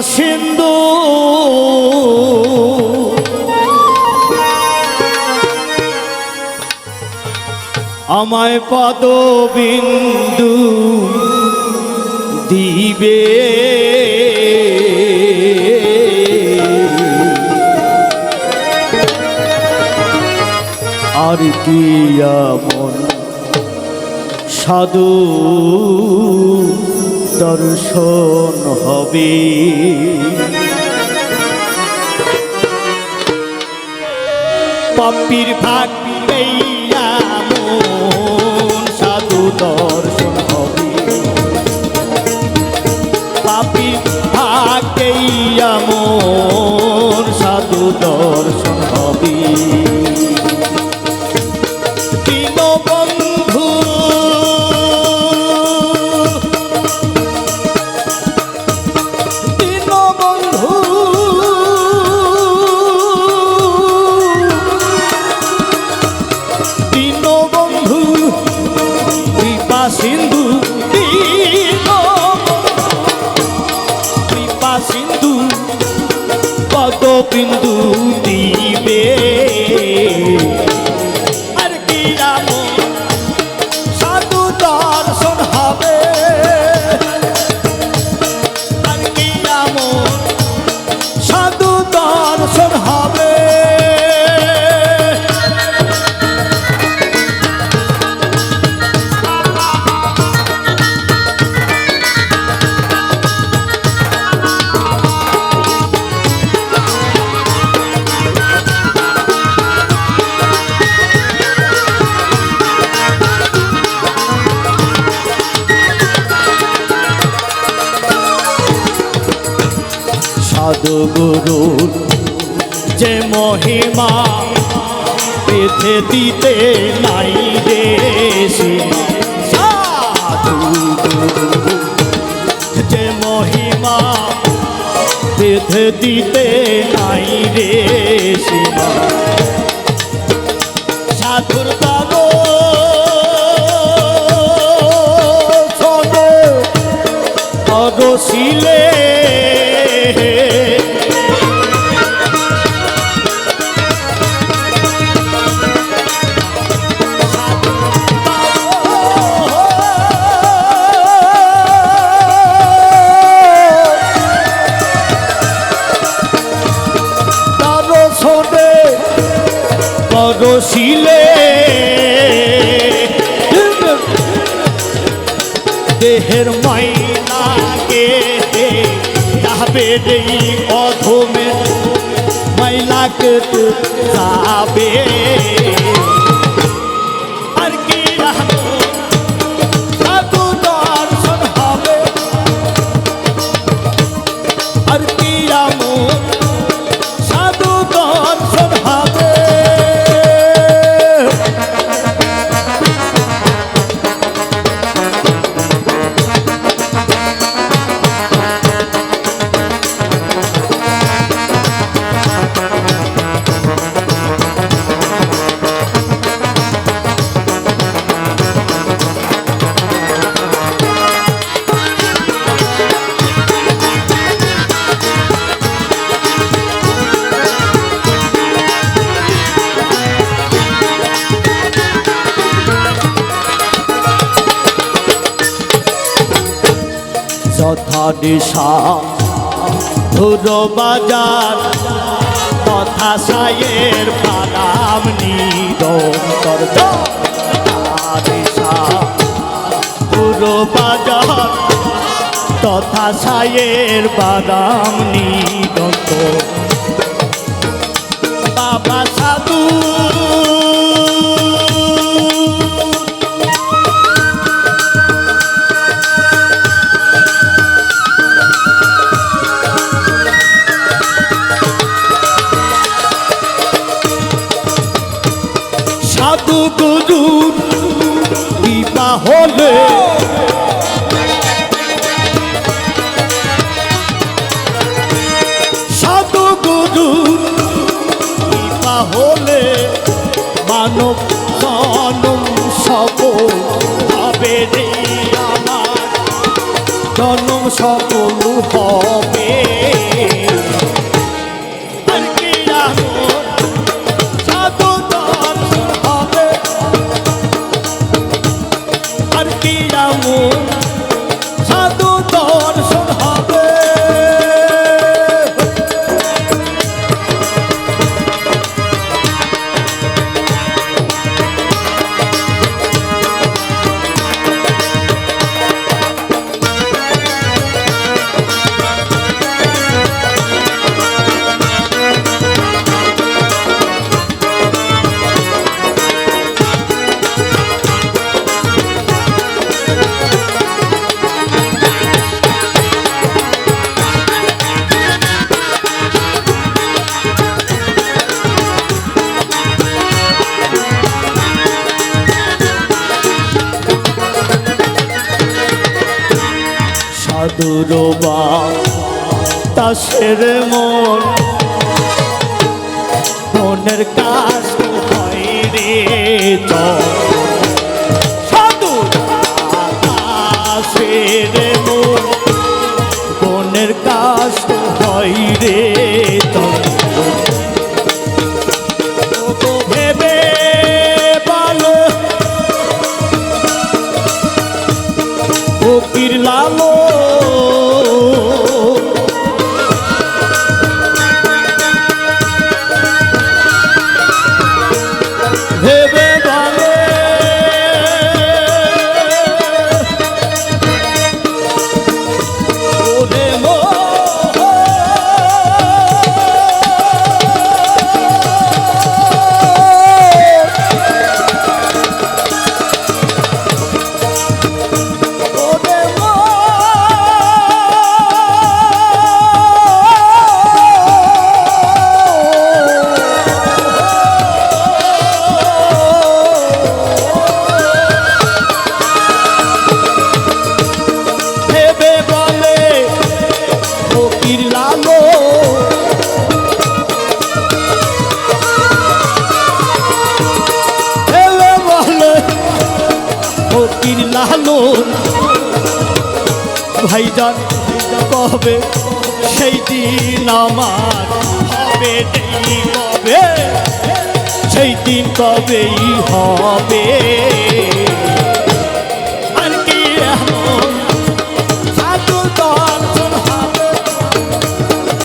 সিন্ধু। আমায় পদ বিন্দু দিবে। আর কি মন সাধু। দর্শন হবে। পাপির ভাগ সাধু দর্শন হবে। পাপির ভাগ সাধু দর্শন হবে। সিন্ধু কৃপা সিন্ধু পদ বিন্দু সাধু গুরু যে মহিমা পৃথিবীতে নাই রে সীমা। সাধু গুরু যে মহিমা পৃথিবীতে নাই রে সীমা অরসিলে দেহের মাইনাকে যাবে রে অধমে মাইলাকে যাবে। নিশা ধুর বাজার তথা সায়ের বাদাম নিরন্তর নিশা ধুর বাজার তথা সায়ের বাদাম নিরন্তর। বাবা সাধু গুরু কৃপা হলে। সাধু গুরু কৃপা হলে। মানব জনম সব হবে রে আমার। জনম সফল হবে। আর কি সাধুরবা তাসের মন মনের কাজ ভাইজান কবে সেই দিন আমার হবে কবে? সেই দিন কবেই হবে?